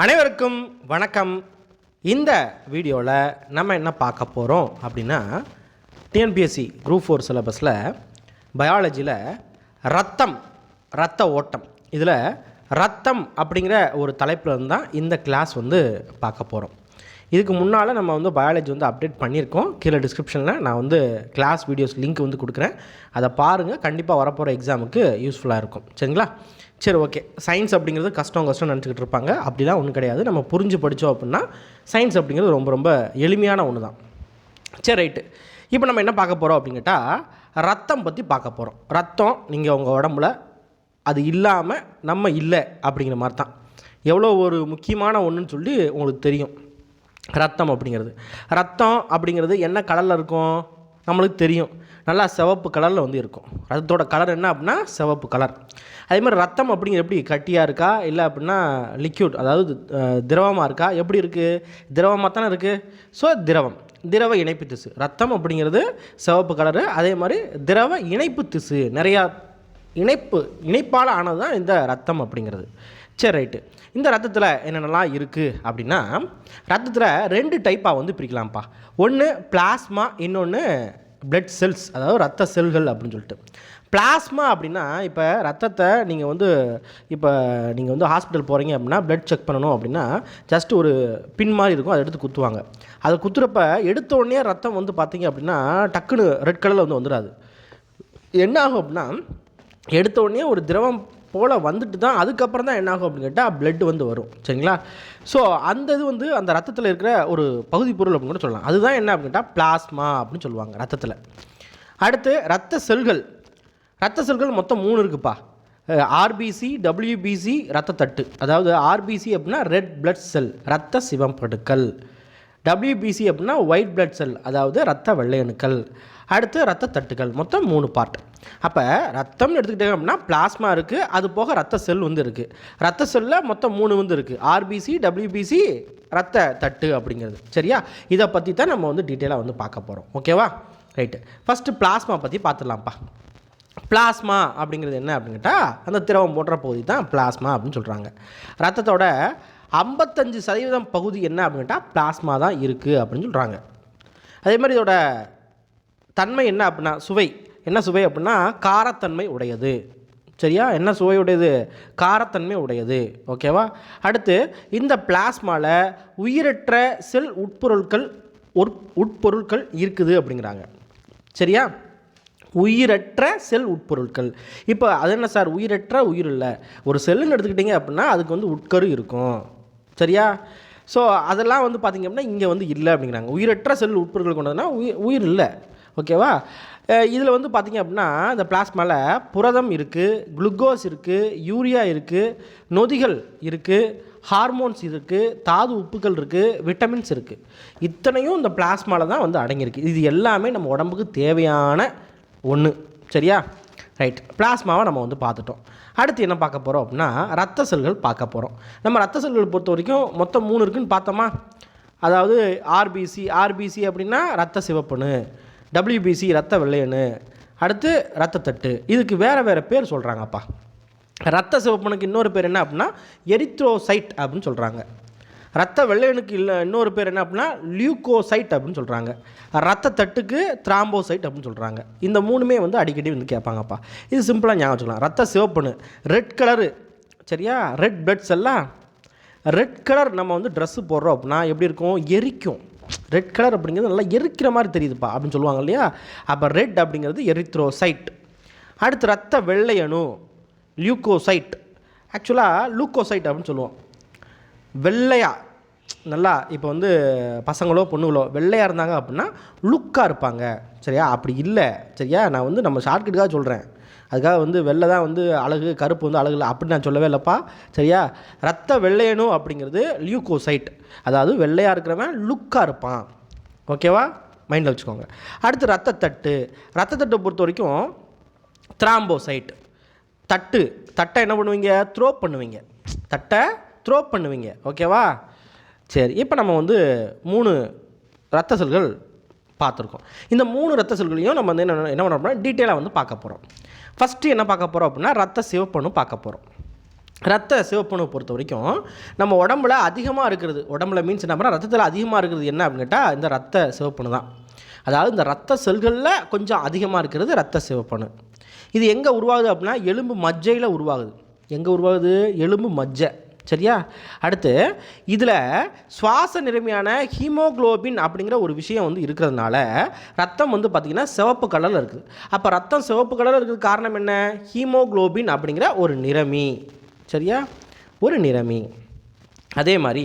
அனைவருக்கும் வணக்கம். இந்த வீடியோவில் நம்ம என்ன பார்க்க போகிறோம் அப்படின்னா டிஎன்பிஎஸ்சி குரூப் ஃபோர் சிலபஸில் பயாலஜியில் ரத்தம் ரத்த ஓட்டம். இதில் ரத்தம் அப்படிங்கிற ஒரு தலைப்பில் இருந்து தான் இந்த கிளாஸ் வந்து பார்க்க போகிறோம் இதுக்கு முன்னால் நம்ம வந்து பயாலஜி வந்து அப்டேட் பண்ணியிருக்கோம். கீழே டிஸ்கிரிப்ஷனில் நான் வந்து கிளாஸ் வீடியோஸ் லிங்க் வந்து கொடுக்குறேன். அதை பாருங்கள் கண்டிப்பாக வரப்போகிற எக்ஸாமுக்கு யூஸ்ஃபுல்லாக இருக்கும். சரிங்களா? சரி ஓகே சயின்ஸ் அப்படிங்கிறது கஷ்டம் கஷ்டம் நினச்சிக்கிட்டு இருப்பாங்க. அப்படிலாம் ஒன்றும் கிடையாது. நம்ம புரிஞ்சு படித்தோம் அப்படின்னா சயின்ஸ் அப்படிங்கிறது ரொம்ப ரொம்ப எளிமையான ஒன்று தான் சரி ரைட்டு இப்போ நம்ம என்ன பார்க்க போகிறோம் அப்படின்னு கேட்டால் ரத்தம் பற்றி பார்க்க போகிறோம் ரத்தம் நீங்கள் உங்கள் உடம்புல அது இல்லாமல் நம்ம இல்லை அப்படிங்கிற மாதிரி தான் எவ்வளோ ஒரு முக்கியமான ஒன்றுன்னு சொல்லி உங்களுக்கு தெரியும். ரத்தம் அப்படிங்கிறது. ரத்தம் அப்படிங்கிறது என்ன கலரில் இருக்கும்? நம்மளுக்கு தெரியும். நல்லா சிவப்பு கலரில் வந்து இருக்கும். ரத்தத்தோட கலர் என்ன அப்படின்னா சிவப்பு கலர் அதே மாதிரி ரத்தம் அப்படிங்கிற எப்படி கட்டியாக இருக்கா? இல்லை அப்படின்னா லிக்யூட் அதாவது திரவமாக இருக்கா? எப்படி இருக்குது திரவமாக தானே இருக்குது ஸோ திரவம். திரவ இணைப்பு திசு. ரத்தம் அப்படிங்கிறது சிவப்பு கலரு அதே மாதிரி திரவ இணைப்பு திசு. நிறையா இணைப்பு இணைப்பால் ஆனது தான் இந்த ரத்தம் அப்படிங்கிறது. சரி ரைட்டு இந்த ரத்தத்தில் என்னென்னலாம் இருக்குது அப்படின்னா ரத்தத்தில் ரெண்டு டைப்பாக வந்து பிரிக்கலாம்ப்பா. ஒன்று பிளாஸ்மா இன்னொன்று பிளட் செல்ஸ் அதாவது ரத்த செல்கள் அப்படின்னு சொல்லிட்டு. பிளாஸ்மா அப்படின்னா இப்போ ரத்தத்தை நீங்கள் வந்து இப்போ நீங்கள் வந்து ஹாஸ்பிட்டல் போகிறீங்க அப்படின்னா பிளட் செக் பண்ணணும் அப்படின்னா ஜஸ்ட் ஒரு பின் மாதிரி இருக்கும் அதை எடுத்து குத்துவாங்க. அதை குத்துறப்ப எடுத்த உடனே ரத்தம் வந்து பார்த்தீங்க அப்படின்னா டக்குன்னு ரெட் கலரில் வந்து வந்துடாது என்ன ஆகும் அப்படின்னா எடுத்த உடனே ஒரு திரவம் போல் வந்துட்டு தான் அதுக்கப்புறம் தான் என்னாகும் அப்படின்னு கேட்டால் பிளட் வந்து வரும். சரிங்களா? ஸோ அந்த இது வந்து அந்த ரத்தத்தில் இருக்கிற ஒரு பகுதி பொருள் அப்படின்னு கூட சொல்லலாம். அதுதான் என்ன அப்படின்னு கேட்டால் பிளாஸ்மா அப்படின்னு சொல்லுவாங்க ரத்தத்தில். அடுத்து ரத்த செல்கள். ரத்த செல்கள் மொத்தம் மூணு இருக்குப்பா. ஆர்பிசி டபிள்யூபிசி ரத்த தட்டு அதாவது ஆர்பிசி அப்படின்னா ரெட் பிளட் செல் ரத்த சிவம்படுக்கள் டபிள்யூபிசி அப்படின்னா ஒயிட் பிளட் செல் அதாவது ரத்த வெள்ளையணுக்கள் அடுத்து ரத்த தட்டுகள். மொத்தம் மூணு பார்ட் அப்போ ரத்தம்னு எடுத்துக்கிட்டே அப்படின்னா பிளாஸ்மா இருக்குது அது போக ரத்த செல் வந்து இருக்குது ரத்த செல்லில் மொத்தம் மூணு வந்து இருக்குது ஆர்பிசி டபிள்யூபிசி ரத்த தட்டு அப்படிங்கிறது. சரியா? இதை பற்றி தான் நம்ம வந்து டீட்டெயிலாக வந்து பார்க்க போகிறோம் ஓகேவா ரைட்டு ஃபஸ்ட்டு பிளாஸ்மா பற்றி பார்த்துடலாம்ப்பா. பிளாஸ்மா அப்படிங்கிறது என்ன அப்படின்னு கேட்டால் அந்த திரவம் போன்ற பகுதி தான் பிளாஸ்மா அப்படின்னு சொல்கிறாங்க ரத்தத்தோட ஐம்பத்தஞ்சு சதவீதம் பகுதி என்ன அப்படின்னு கேட்டால் பிளாஸ்மா தான் இருக்குது அப்படின்னு சொல்கிறாங்க அதே மாதிரி இதோட தன்மை என்ன அப்படின்னா சுவை. என்ன சுவை அப்படின்னா காரத்தன்மை உடையது. சரியா? என்ன சுவையுடையது காரத்தன்மை உடையது. ஓகேவா அடுத்து இந்த பிளாஸ்மாவில் உயிரற்ற செல் உட்பொருட்கள் உட் உட்பொருட்கள் இருக்குது அப்படிங்கிறாங்க. சரியா? உயிரற்ற செல் உட்பொருட்கள் இப்போ அது என்ன சார்? உயிரற்ற உயிர் இல்லை. ஒரு செல்லுன்னு எடுத்துக்கிட்டிங்க அப்படின்னா அதுக்கு வந்து உட்கரு இருக்கும். சரியா? ஸோ அதெல்லாம் வந்து பார்த்திங்க அப்படின்னா இங்கே வந்து இல்லை அப்படிங்கிறாங்க. உயிரற்ற செல் உட்பொருட்கள் கொண்டதுன்னா உயிர் உயிர் இல்லை. ஓகேவா? இதில் வந்து பார்த்திங்க அப்படின்னா இந்த பிளாஸ்மாவில் புரதம் இருக்குது குளுக்கோஸ் இருக்குது யூரியா இருக்குது நொதிகள் இருக்குது ஹார்மோன்ஸ் இருக்குது தாது உப்புகள் இருக்குது விட்டமின்ஸ் இருக்குது இத்தனையும் இந்த பிளாஸ்மாவில் தான் வந்து அடங்கியிருக்கு. இது எல்லாமே நம்ம உடம்புக்கு தேவையான ஒன்று சரியா? ரைட். பிளாஸ்மாவை நம்ம வந்து பார்த்துட்டோம் அடுத்து என்ன பார்க்க போகிறோம் அப்படின்னா ரத்த செல்கள் பார்க்க போகிறோம் நம்ம ரத்த செல்கள் பொறுத்த வரைக்கும் மொத்தம் மூணு இருக்குதுன்னு பார்த்தோமா அதாவது ஆர்பிசி ஆர்பிசி அப்படின்னா ரத்த சிவப்புன்னு டபிள்யூபிசி ரத்த வெள்ளையணு அடுத்து ரத்த தட்டு. இதுக்கு வேறு வேறு பேர் சொல்கிறாங்கப்பா ரத்த சிவப்பனுக்கு இன்னொரு பேர் என்ன அப்படின்னா எரித்ரோசைட் அப்படின்னு சொல்கிறாங்க ரத்த வெள்ளையனுக்கு இல்லை இன்னொரு பேர் என்ன அப்படின்னா லியூகோசைட் அப்படின்னு சொல்கிறாங்க ரத்த தட்டுக்கு த்ராம்போசைட் அப்படின்னு சொல்கிறாங்க இந்த மூணுமே வந்து அடிக்கடி வந்து கேட்பாங்கப்பா. இது சிம்பிளாக ஞாபகம் வச்சுக்கலாம். ரத்த சிவப்புன்னு ரெட் கலரு சரியா? ரெட் பிளட்ஸ் எல்லாம். ரெட் கலர் நம்ம வந்து ட்ரெஸ்ஸு போடுறோம் அப்படின்னா எப்படி இருக்கும்? எரிக்கும். ரெட் கலர் அப்படிங்கிறது நல்லா எரிக்கிற மாதிரி தெரியுதுப்பா அப்படின்னு சொல்லுவாங்க இல்லையா? அப்போ ரெட் அப்படிங்கிறது எரித்ரோசைட் அடுத்து ரத்த வெள்ளையணு லியூக்கோசைட் ஆக்சுவலாக லூக்கோசைட் அப்படின்னு சொல்லுவோம். வெள்ளையா நல்லா இப்போ வந்து பசங்களோ பொண்ணுங்களோ வெள்ளையாக இருந்தாங்க அப்படின்னா லுக்காக இருப்பாங்க. சரியா? அப்படி இல்லை. சரியா? நான் வந்து நம்ம ஷார்ட்கட்டுக்காக சொல்கிறேன் அதுக்காக வந்து வெள்ளை தான் வந்து அழகு கருப்பு வந்து அழகு இல்லை அப்படி நான் சொல்லவே இல்லைப்பா. சரியா? ரத்த வெள்ளையணு அப்படிங்கிறது லியூகோசைட் அதாவது வெள்ளையாக இருக்கிறவன் லுக்காக இருப்பான். ஓகேவா மைண்டில் வச்சுக்கோங்க. அடுத்து ரத்த தட்டு ரத்த தட்டை பொறுத்த வரைக்கும் த்ராம்போசைட் தட்டு. தட்டை என்ன பண்ணுவீங்க? த்ரோ பண்ணுவீங்க. தட்டை த்ரோ பண்ணுவீங்க. ஓகேவா சரி இப்போ நம்ம வந்து மூணு ரத்த செல்கள் பார்த்துருக்கோம். இந்த மூணு ரத்த செல்களையும் நம்ம வந்து என்ன என்ன பண்ண டீட்டெயிலாக வந்து பார்க்க போகிறோம் ஃபஸ்ட்டு என்ன பார்க்க போகிறோம் அப்படின்னா ரத்த சிவப்பணு பார்க்க போகிறோம் ரத்த சிவப்பணு பொறுத்த வரைக்கும் நம்ம உடம்புல அதிகமாக இருக்கிறது உடம்புல மீன்ஸ் என்ன பண்ணால் ரத்தத்தில் அதிகமாக இருக்கிறது என்ன அப்படின்னு கேட்டால் இந்த ரத்த சிவப்பணு தான். அதாவது இந்த ரத்த செல்களில் கொஞ்சம் அதிகமாக இருக்கிறது ரத்த சிவப்பணு. இது எங்கே உருவாகுது அப்படின்னா எலும்பு மஜ்ஜையில் உருவாகுது. எங்கே உருவாகுது? எலும்பு மஜ்ஜை. சரியா? அடுத்து இதில் சுவாச நிறமையான ஹீமோகுளோபின் அப்படிங்கிற ஒரு விஷயம் வந்து இருக்கிறதுனால ரத்தம் வந்து பார்த்திங்கன்னா சிவப்பு கலரில் இருக்குது அப்போ ரத்தம் சிவப்பு கலரில் இருக்கிறது காரணம் என்ன? ஹீமோகுளோபின் அப்படிங்கிற ஒரு நிறமி. சரியா? ஒரு நிறமி. அதே மாதிரி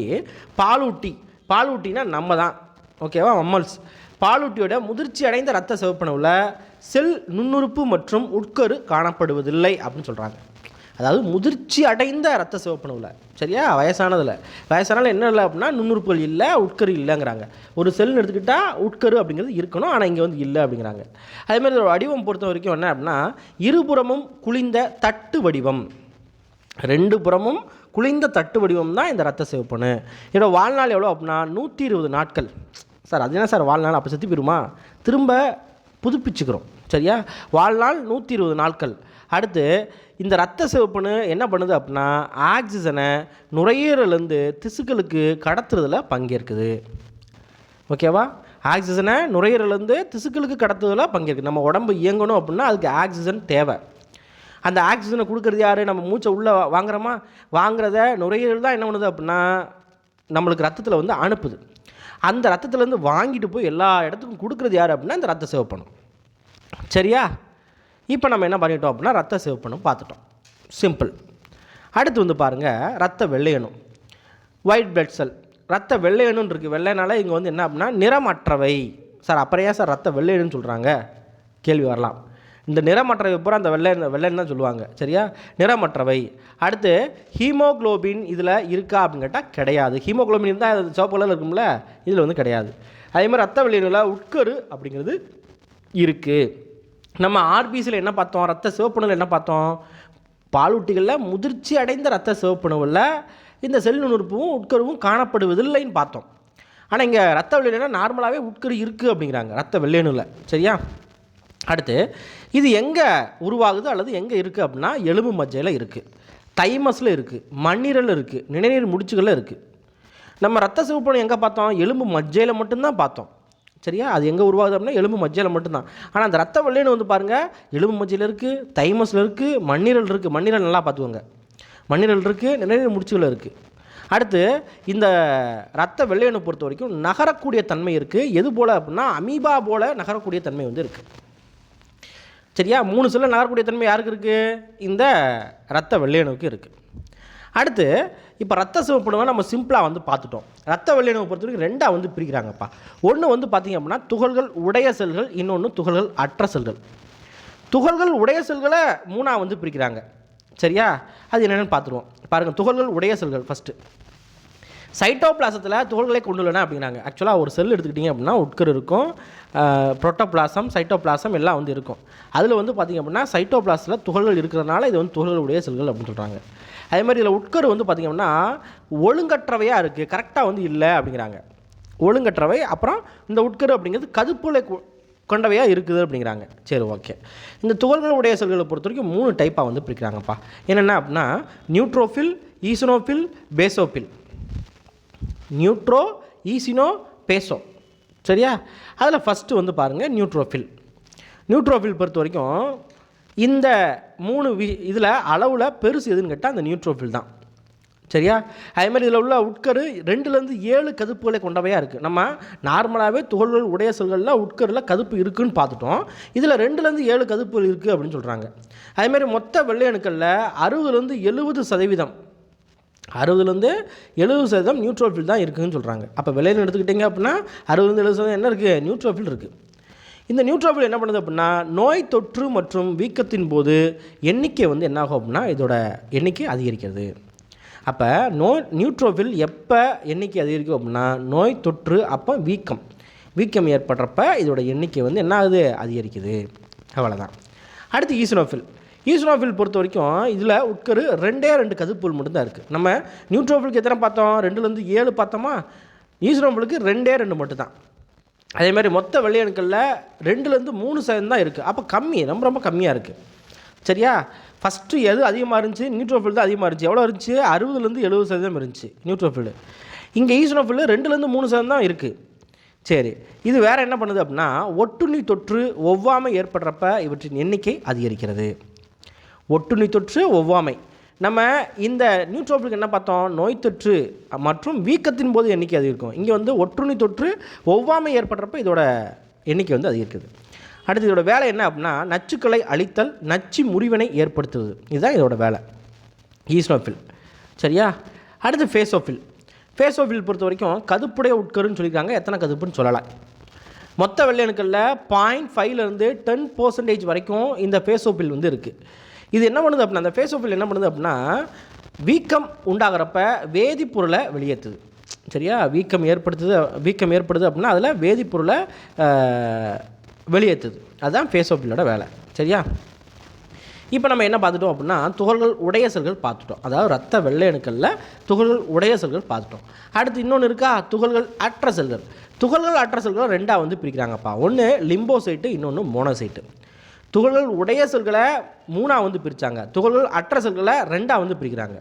பாலூட்டி. பாலூட்டினா நம்ம தான் ஓகேவா மம்மல்ஸ் பாலூட்டியோட முதிர்ச்சி அடைந்த ரத்த சிவப்பணுவில் செல் நுண்ணுறுப்பு மற்றும் உட்கரு காணப்படுவதில்லை அப்படின்னு சொல்கிறாங்க அதாவது முதிர்ச்சி அடைந்த ரத்த சிவப்பணுவில். சரியா? வயசானதில். வயசானால என்ன இல்லை அப்படின்னா நுண்ணுறுப்புகள் இல்லை உட்கரு இல்லைங்கிறாங்க. ஒரு செல்னு எடுத்துக்கிட்டால் உட்கரு அப்படிங்கிறது இருக்கணும் ஆனால் இங்கே வந்து இல்லை அப்படிங்கிறாங்க. அதேமாதிரி இதோட வடிவம் பொறுத்த வரைக்கும் என்ன அப்படின்னா இருபுறமும் குளிந்த தட்டு வடிவம். ரெண்டு புறமும் குளிந்த தட்டு வடிவம் தான் இந்த ரத்த சிவப்பணு இதோட வாழ்நாள் எவ்வளோ அப்படின்னா நூற்றி இருபது நாட்கள். சார் அது என்ன சார் வாழ்நாள்? அப்போ செத்து போயிருமா? திரும்ப புதுப்பிச்சுக்கிறோம். சரியா? வாழ்நாள் நூற்றி இருபது நாட்கள். அடுத்து இந்த ரத்த சிவப்புன்னு என்ன பண்ணுது அப்படின்னா ஆக்சிஜனை நுரையீரலேருந்து திசுக்களுக்கு கடத்துறதுல பங்கேற்குது. ஓகேவா? ஆக்சிஜனை நுரையீரலேருந்து திசுக்களுக்கு கடத்துறதுல பங்கேற்குது. நம்ம உடம்பு இயங்கணும் அப்படின்னா அதுக்கு ஆக்சிஜன் தேவை. அந்த ஆக்சிஜனை கொடுக்குறது யார்? நம்ம மூச்சை உள்ளே வாங்குறோமா? வாங்குறத நுரையீரல் தான் என்ன பண்ணுது அப்படின்னா நம்மளுக்கு ரத்தத்தில் வந்து அனுப்புது. அந்த ரத்தத்துலேருந்து வாங்கிட்டு போய் எல்லா இடத்துக்கும் கொடுக்குறது யார் அப்படின்னா இந்த ரத்த சிவப்பணும் சரியா? இப்போ நம்ம என்ன பண்ணிட்டோம் அப்படின்னா ரத்த சிவப்பணும் பார்த்துட்டோம். சிம்பிள் அடுத்து வந்து பாருங்கள் ரத்த வெள்ளையணும் ஒயிட் பிளட் செல் ரத்த வெள்ளையணுன்னு இருக்குது வெள்ளைனால இங்கே வந்து என்ன அப்படின்னா நிறமற்றவை. சார் அப்புறம் ஏன் சார் ரத்த வெள்ளையணுன்னு சொல்கிறாங்க கேள்வி வரலாம். இந்த நிறமற்றவை பூரா அந்த வெள்ளை வெள்ளைன்னு தான் சொல்லுவாங்க. சரியா? நிறமற்றவை. அடுத்து ஹீமோகுளோபின் இதில் இருக்கா அப்படின்னு கேட்டால் கிடையாது. ஹீமோகுளோபின் இருந்தால் அது சிவப்பு கலரில் இருக்கும்ல இதில் வந்து கிடையாது. அதே மாதிரி ரத்த வெள்ளையணில் உட்கரு அப்படிங்கிறது இருக்குது நம்ம ஆர்பிசியில் என்ன பார்த்தோம்? ரத்த சிவப்புணவில் என்ன பார்த்தோம்? பாலூட்டிகளில் முதிர்ச்சி அடைந்த ரத்த சிவப்புணவில் இந்த செல் நுணுறுப்பும் உட்கருவும் காணப்படுவதில்லைன்னு பார்த்தோம். ஆனால் இங்கே ரத்த வெள்ளையணுனா நார்மலாகவே உட்கரு இருக்குது அப்படிங்கிறாங்க ரத்த வெள்ளையணுல சரியா? அடுத்து இது எங்கே உருவாகுது அல்லது எங்கே இருக்குது அப்படின்னா எலும்பு மஜ்ஜையில் இருக்குது தைமஸில் இருக்குது மண்ணீரல் இருக்குது நினைநீர் முடிச்சுகளில் இருக்குது நம்ம ரத்த சிவப்பணம் எங்கே பார்த்தோம்? எலும்பு மஜ்ஜையில் மட்டும்தான் பார்த்தோம். சரியா? அது எங்கே உருவாகுது அப்படின்னா எலும்பு மஜ்ஜையில் மட்டும்தான். ஆனால் அந்த ரத்த வெள்ளைன்னு வந்து பாருங்கள் எலும்பு மஜ்ஜையில் இருக்குது தைமஸில் இருக்குது மண்ணீரல் இருக்குது மண்ணீரல் நல்லா பார்த்துக்கோங்க. மண்ணீரல் இருக்குது நிறைய முடிச்சுகள் இருக்குது அடுத்து இந்த ரத்த வெள்ளையணு பொறுத்த வரைக்கும் நகரக்கூடிய தன்மை இருக்குது எது போல் அப்படின்னா அமீபா போல் நகரக்கூடிய தன்மை வந்து இருக்குது சரியா? மூணு சில நகரக்கூடிய தன்மை யாருக்கு இருக்குது இந்த ரத்த வெள்ளையணுவுக்கு இருக்குது அடுத்து இப்போ ரத்த சிவப்பணுவை நம்ம சிம்பிளாக வந்து பார்த்துட்டோம். ரத்த வெள்ளையணுவை பொறுத்த வரைக்கும் ரெண்டாக வந்து பிரிக்கிறாங்கப்பா. ஒன்று வந்து பார்த்திங்க அப்படின்னா துகள்கள் உடைய செல்கள் இன்னொன்று துகள்கள் அற்ற செல்கள். துகள்கள் உடைய செல்களை மூணாக வந்து பிரிக்கிறாங்க. சரியா? அது என்னென்னு பார்த்துருவோம். பாருங்கள் துகள்கள் உடைய செல்கள் ஃபஸ்ட்டு சைட்டோபிளாசத்தில் தோள்களை கொண்டுள்ளன அப்படிங்கிறாங்க. ஆக்சுவலாக ஒரு செல் எடுத்துக்கிட்டிங்க அப்படின்னா உட்கர் இருக்கும். புரோட்டோபிளாசம் சைட்டோபிளாசம் எல்லாம் வந்து இருக்கும். அதில் வந்து பார்த்திங்க அப்படின்னா சைட்டோபிளாஸில் துகள்கள் இருக்கிறதுனால இது வந்து துகள்களுடைய செல்கள் அப்படின்னு சொல்கிறாங்க அதே மாதிரி இதில் உட்கரு வந்து பார்த்திங்க அப்படின்னா ஒழுங்கற்றவையாக இருக்குது கரெக்டாக வந்து இல்லை அப்படிங்கிறாங்க. ஒழுங்கற்றவை அப்புறம் இந்த உட்கரு அப்படிங்கிறது கதுப்புலை கொ- கொண்டவையாக இருக்குது அப்படிங்கிறாங்க. சரி ஓகே இந்த துகள்களுடைய செல்களை பொறுத்த வரைக்கும் மூணு டைப்பாக வந்து பிரிக்கிறாங்கப்பா. என்னென்ன அப்படின்னா நியூட்ரோஃபில் ஈசனோஃபில் பேசோஃபில் நியூட்ரோ ஈசினோ பேசோ சரியா? அதில் ஃபஸ்ட்டு வந்து பாருங்கள் நியூட்ரோஃபில் நியூட்ரோஃபில் பொறுத்த வரைக்கும் இந்த மூணு வி இதில் அளவில் பெருசு எதுன்னு கேட்டால் அந்த நியூட்ரோஃபில் தான். சரியா? அதே மாதிரி இதில் உள்ள உட்கரு ரெண்டுலேருந்து ஏழு கதுப்புகளை கொண்டவையாக இருக்குது நம்ம நார்மலாகவே தோல்கள் உடைய செல்களில் உட்கரில் கதுப்பு இருக்குன்னு பார்த்துட்டோம். இதில் ரெண்டுலேருந்து ஏழு கதுப்புகள் இருக்குது அப்படின்னு சொல்கிறாங்க அதேமாதிரி மொத்த வெள்ளையணுக்களில் அறுபதுலேருந்து எழுபது சதவீதம் அறுபதுலேருந்து எழுபது சதவீதம் நியூட்ரோஃபில் தான் இருக்குதுன்னு சொல்கிறாங்க அப்போ விலைன்னு எடுத்துக்கிட்டிங்க அப்படின்னா அறுபதுலேருந்து எழுபது சதவீதம் என்ன இருக்குது நியூட்ரோஃபில் இருக்குது இந்த நியூட்ரோஃபில் என்ன பண்ணுது அப்படின்னா நோய் தொற்று மற்றும் வீக்கத்தின் போது எண்ணிக்கை வந்து என்ன ஆகும் அப்படின்னா இதோட எண்ணிக்கை அதிகரிக்கிறது. அப்போ நோய் நியூட்ரோஃபில் எப்போ எண்ணிக்கை அதிகரிக்கும் அப்படின்னா நோய் தொற்று அப்போ வீக்கம். வீக்கம் ஏற்படுறப்ப இதோட எண்ணிக்கை வந்து என்ன ஆகுது? அதிகரிக்குது. அவ்வளோதான் அடுத்து ஈசனோஃபில். ஈஸ்னோஃபில் பொறுத்த வரைக்கும் இதில் உட்கரு ரெண்டே ரெண்டு கதிர்ப்புல் மட்டும்தான் இருக்குது நம்ம நியூட்ரோஃபிலுக்கு எத்தனை பார்த்தோம்? ரெண்டுலேருந்து ஏழு பார்த்தோமா? ஈஸ்னோஃபிலுக்கு ரெண்டே ரெண்டு மட்டும்தான். அதே மாதிரி மொத்த வெள்ளையணுக்களில் ரெண்டுலேருந்து மூணு சதவீதம் தான் இருக்குது அப்போ கம்மி ரொம்ப ரொம்ப கம்மியாக இருக்குது சரியா? ஃபஸ்ட்டு எது அதிகமாக இருந்துச்சு? நியூட்ரோஃபில் தான் அதிகமாக இருந்துச்சு. எவ்வளோ இருந்துச்சு? அறுபதுலேருந்து எழுபது சதவீதம் இருந்துச்சு நியூட்ரோஃபில். இங்கே ஈஸ்னோஃபில் ரெண்டுலேருந்து மூணு சதவீதம் தான் இருக்குது சரி இது வேறு என்ன பண்ணுது அப்படின்னா ஒட்டுண்ணி தொற்று ஒவ்வாமை ஏற்படுறப்ப இவற்றின் எண்ணிக்கை அதிகரிக்கிறது. ஒட்டுண்ணி தொற்று ஒவ்வாமை. நம்ம இந்த நியூட்ரோஃபிலுக்கு என்ன பார்த்தோம்? நோய் தொற்று மற்றும் வீக்கத்தின் போது எண்ணிக்கை அதிகரிக்கும். இங்கே வந்து ஒட்டுண்ணி தொற்று ஒவ்வாமை ஏற்படுறப்ப இதோட எண்ணிக்கை வந்து அதிகரிக்குது. அடுத்து இதோட வேலை என்ன அப்படின்னா நச்சுக்களை அழித்தல் நச்சு முறிவினை ஏற்படுத்துவது. இதுதான் இதோட வேலை. ஈஸ்னோஃபில் சரியா? அடுத்து ஃபேஸோஃபில். ஃபேஸோஃபில் பொறுத்த வரைக்கும் கதுப்புடைய உட்கருன்னு சொல்லியிருக்காங்க. எத்தனை கதுப்புன்னு சொல்லலாம் மொத்த வெள்ளையணுக்களில் பாயிண்ட் ஃபைவ்லேருந்து டென் பர்சன்டேஜ் வரைக்கும் இந்த ஃபேஸோஃபில் வந்து இருக்குது இது என்ன பண்ணுது அப்படின்னா அந்த ஃபேஸோஃபில் என்ன பண்ணுது அப்படின்னா வீக்கம் உண்டாகிறப்ப வேதிப்பொருளை வெளியேற்றுது. சரியா? வீக்கம் ஏற்படுத்துது வீக்கம் ஏற்படுது அப்படின்னா அதில் வேதிப்பொருளை வெளியேற்றுது. அதுதான் ஃபேஸோஃபிலோட வேலை. சரியா? இப்போ நம்ம என்ன பார்த்துட்டோம் அப்படின்னா துகள்கள் உடைய செல்கள் பார்த்துட்டோம். அதாவது ரத்த வெள்ளை அணுக்களில் துகள்கள் உடைய செல்கள் பார்த்துட்டோம். அடுத்து இன்னொன்று இருக்கா? துகள்கள் அற்ற செல்கள். துகள்கள் அற்ற செல்களை ரெண்டாக வந்து பிரிக்கிறாங்கப்பா. ஒன்று லிம்போசைட்டு இன்னொன்று மோனோசைட்டு. துகள்கள் உடைய செல்களை மூணாக வந்து பிரித்தாங்க துகள்கள் அற்ற செல்களை ரெண்டாக வந்து பிரிக்கிறாங்க.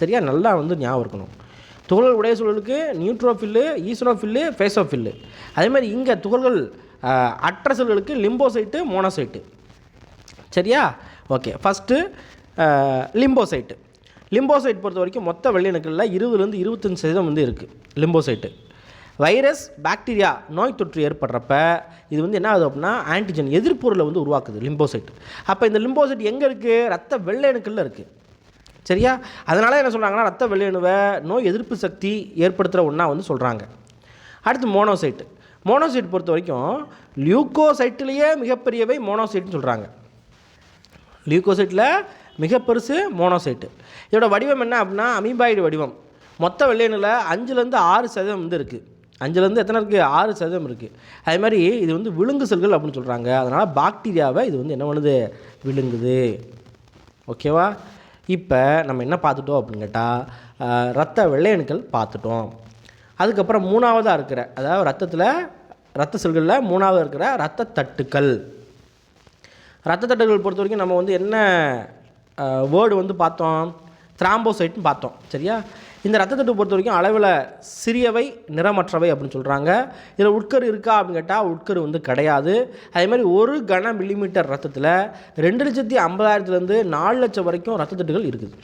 சரியா? நல்லா வந்து ஞாபகம் இருக்கணும். துகள்கள் உடைய சூழலுக்கு நியூட்ரோஃபில்லு ஈஸ்ரோஃபில்லு ஃபேசோஃபில்லு அதேமாதிரி இங்கே துகள்கள் அற்ற செல்களுக்கு லிம்போசைட்டு மோனோசைட்டு சரியா? ஓகே ஃபஸ்ட்டு லிம்போசைட்டு லிம்போசைட் பொறுத்த வரைக்கும் மொத்த வெள்ளையணுக்களில் இருபதுலேருந்து இருபத்தஞ்சு சதவீதம் வந்து இருக்குது லிம்போசைட்டு வைரஸ் பாக்டீரியா நோய் தொற்று ஏற்படுறப்ப இது வந்து என்ன ஆகுது அப்படின்னா ஆன்டிஜன் எதிர்ப்பொருளை வந்து உருவாக்குது லிம்போசைட். அப்போ இந்த லிம்போசைட் எங்கே இருக்குது ரத்த வெள்ளையணுக்களில் இருக்குது சரியா? அதனால் என்ன சொல்கிறாங்கன்னா ரத்த வெள்ளையணுவை நோய் எதிர்ப்பு சக்தி ஏற்படுத்துகிற ஒன்றா வந்து சொல்கிறாங்க அடுத்து மோனோசைட்டு. மோனோசைட் பொறுத்த வரைக்கும் லியூக்கோசைட்லேயே மிகப்பெரியவை மோனோசைட்னு சொல்கிறாங்க லியூக்கோசைட்டில் மிக பெருசு மோனோசைட்டு. இதோட வடிவம் என்ன அப்படின்னா அமீபாய்டு வடிவம். மொத்த வெள்ளையணில் அஞ்சுலேருந்து ஆறு சதவீதம் வந்து இருக்குது அஞ்சுலேருந்து எத்தனை இருக்குது? ஆறு சதவீதம் இருக்குது. அதே மாதிரி இது வந்து விழுங்கு செல்கள் அப்படின்னு சொல்கிறாங்க அதனால் பாக்டீரியாவை இது வந்து என்ன பண்ணுது? விழுங்குது. ஓகேவா? இப்போ நம்ம என்ன பார்த்துட்டோம் அப்படின்னு கேட்டால் ரத்த வெள்ளையணுக்கள் பார்த்துட்டோம். அதுக்கப்புறம் மூணாவதாக இருக்கிற அதாவது ரத்தத்தில் ரத்த செல்களில் மூணாவது இருக்கிற ரத்த தட்டுக்கள். ரத்த தட்டுகள் பொறுத்த வரைக்கும் நம்ம வந்து என்ன வேர்டு வந்து பார்த்தோம்? த்ராம்போசைட்னு பார்த்தோம். சரியா? இந்த ரத்த தட்டு பொறுத்த வரைக்கும் அளவில் சிறியவை நிறமற்றவை அப்படின்னு சொல்கிறாங்க இதில் உட்கரு இருக்கா அப்படின்னு கேட்டால் உட்கரு வந்து கிடையாது. அதே மாதிரி ஒரு கன மில்லிமீட்டர் ரத்தத்தில் ரெண்டு லட்சத்தி ஐம்பதாயிரத்துலேருந்து நாலு லட்சம் வரைக்கும் ரத்த தட்டுகள் இருக்குது.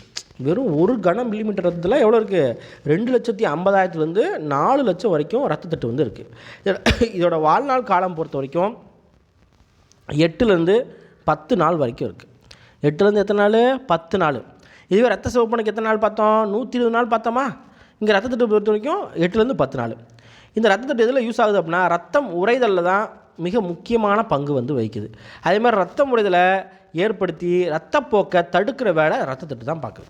வெறும் ஒரு கன மில்லிமீட்டர் ரத்தத்தில் எவ்வளோ இருக்குது ரெண்டு லட்சத்தி ஐம்பதாயிரத்துலேருந்து நாலு லட்சம் வரைக்கும் ரத்த தட்டு வந்து இருக்குது இதோட வாழ்நாள் காலம் பொறுத்த வரைக்கும் எட்டுலேருந்து பத்து நாள் வரைக்கும் இருக்குது எட்டுலேருந்து எத்தனை நாள்? பத்து நாள். இதுவே ரத்த சிவப்பனுக்கு எத்தனை நாள் பார்த்தோம்? நூற்றி இருபது நாள் பார்த்தோமா? இங்கே ரத்தத்தட்டு பொறுத்த வரைக்கும் எட்டுலேருந்து பத்து நாள். இந்த ரத்தத்தட்டு எதில் யூஸ் ஆகுது அப்படின்னா ரத்தம் உறைதலில் தான் மிக முக்கியமான பங்கு வந்து வகிக்குது. அதே மாதிரி ரத்தம் உறைதலை ஏற்படுத்தி ரத்தப்போக்கை தடுக்கிற வேலை ரத்தத்தட்டு தான் பார்க்குது.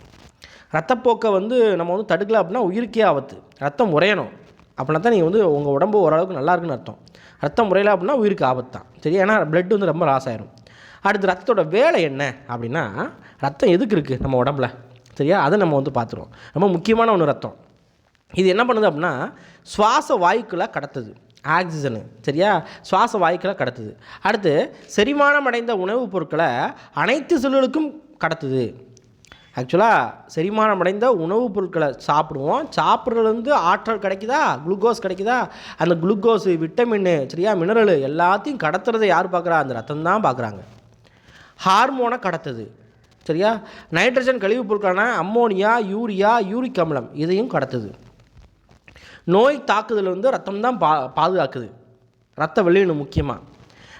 ரத்தப்போக்கை வந்து நம்ம வந்து தடுக்கல அப்படின்னா உயிருக்கே ஆபத்து. ரத்தம் உறையணும் அப்படின்னா தான் நீங்கள் வந்து உங்கள் உடம்பு ஓரளவுக்கு நல்லா இருக்குன்னு அர்த்தம். ரத்தம் முறையல அப்படின்னா உயிருக்கு ஆபத்து தான். சரி ஏன்னா பிளட் வந்து ரொம்ப லாஸ் ஆயிரும். அடுத்து ரத்தத்தோட வேலை என்ன அப்படின்னா ரத்தம் எதுக்கு இருக்குது நம்ம உடம்புல? சரியா? அதை நம்ம வந்து பார்த்துருவோம். ரொம்ப முக்கியமான ஒன்று ரத்தம். இது என்ன பண்ணுது அப்படின்னா சுவாச வாயுக்களை கடத்துது. ஆக்சிஜனு. சரியா? சுவாச வாயுக்களை கடத்துது. அடுத்து செரிமானம் அடைந்த உணவுப் பொருட்களை அனைத்து செல்லுகளுக்கும் கடத்துது. ஆக்சுவலாக செரிமானம் அடைந்த உணவுப் பொருட்களை சாப்பிடுவோம். சாப்பிட்றதுலேருந்து ஆற்றல் கிடைக்குதா? குளுக்கோஸ் கிடைக்குதா? அந்த குளுக்கோஸு விட்டமின்னு சரியா? மினரலு எல்லாத்தையும் கடத்துறதை யார் பார்க்குறா? அந்த ரத்தம் தான் பார்க்குறாங்க. ஹார்மோனை கடத்துது. சரியா? நைட்ரஜன் கழிவுப் பொருட்களான அம்மோனியா யூரியா யூரிக் அமிலம் இதையும் கடத்துது. நோய் தாக்குதல் வந்து ரத்தம் தான் பா பாதுகாக்குது. ரத்த வெள்ளையணு முக்கியமாக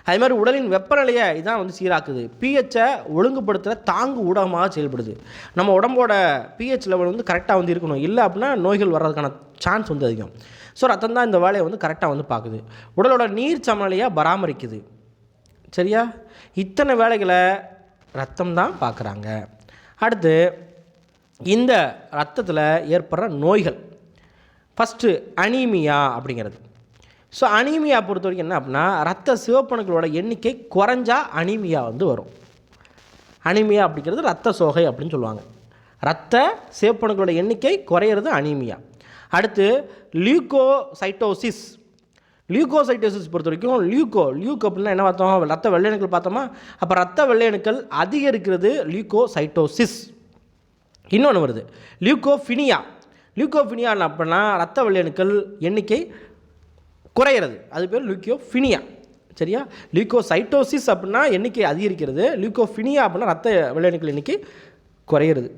அதே மாதிரி உடலின் வெப்பநிலையை இதான் வந்து சீராக்குது. பிஹெச்சை ஒழுங்குபடுத்துகிற தாங்கு ஊடகமாக செயல்படுது. நம்ம உடம்போட பிஹெச் லெவல் வந்து கரெக்டாக வந்து இருக்கணும். இல்லை அப்படின்னா நோய்கள் வர்றதுக்கான சான்ஸ் வந்து அதிகம். ஸோ ரத்தம் தான் இந்த வேலையை வந்து கரெக்டாக வந்து பார்க்குது. உடலோட நீர் சமநிலையை பராமரிக்குது. சரியா? இத்தனை வேலைகளை ரத்தம் தான் பார்க்குறாங்க. அடுத்து இந்த ரத்தத்தில் ஏற்படுற நோய்கள். ஃபஸ்ட்டு அனீமியா அப்படிங்கிறது. ஸோ அனீமியா பொறுத்த வரைக்கும் என்ன அப்படின்னா ரத்த சிவப்பணுக்களோட எண்ணிக்கை குறைஞ்சா அனீமியா வந்து வரும். அனீமியா அப்படிங்கிறது ரத்த சோகை அப்படின்னு சொல்லுவாங்க. ரத்த சிவப்பணுக்களோட எண்ணிக்கை குறையிறது அனீமியா அடுத்து லியூகோசைட்டோசிஸ் லியூகோசைட்டோசிஸ் பொறுத்த வரைக்கும் லியூகோ லியூக் அப்படின்னா என்ன பார்த்தோம் ரத்த வெள்ளையணுக்கள் பார்த்தோமா? அப்போ ரத்த வெள்ளையணுக்கள் அதிகரிக்கிறது லியூகோசைட்டோசிஸ் இன்னொன்று வருது. லியூகோஃபினியா லியூகோஃபினியா அப்படின்னா ரத்த வெள்ளையணுக்கள் எண்ணிக்கை குறையிறது. அது பேர் லியூக்கியோஃபினியா சரியா? லியூகோசைட்டோசிஸ் அப்படின்னா எண்ணிக்கை அதிகரிக்கிறது. லியூகோஃபினியா அப்படின்னா ரத்த வெள்ளையணுக்கள் எண்ணிக்கை குறையிறது.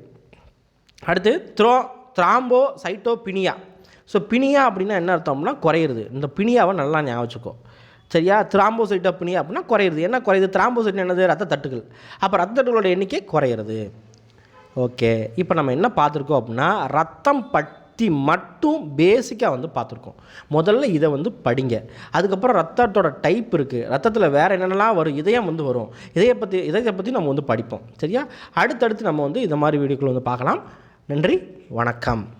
அடுத்து த்ரோ த்ராம்போ சைட்டோபினியா ஸோ பினியா அப்படின்னா என்ன அர்த்தம்னா குறையிறது. இந்த பினியாவை நல்லா ஞாபகம் வச்சுக்கோ. சரியா? த்ராம்போசைட்டோபினியா அப்படின்னா குறையிறது. என்ன குறையுது? திராம்போசைட் என்னது? ரத்த தட்டுகள். அப்போ ரத்த தட்டுகளோட எண்ணிக்கை குறையிறது. ஓகே இப்போ நம்ம என்ன பார்த்துருக்கோம் அப்படின்னா ரத்தம் பற்றி மட்டும் பேசிக்காக வந்து பார்த்துருக்கோம். முதல்ல இதை வந்து படிங்க. அதுக்கப்புறம் ரத்தத்தோட டைப் இருக்குது ரத்தத்தில் வேறு என்னென்னலாம் வரும்? இதயம் வந்து வரும். இதய பற்றி இதயத்தை பற்றி நம்ம வந்து படிப்போம். சரியா? அடுத்தடுத்து நம்ம வந்து இந்த மாதிரி வீடியோக்கள் வந்து பார்க்கலாம். நன்றி. வணக்கம்.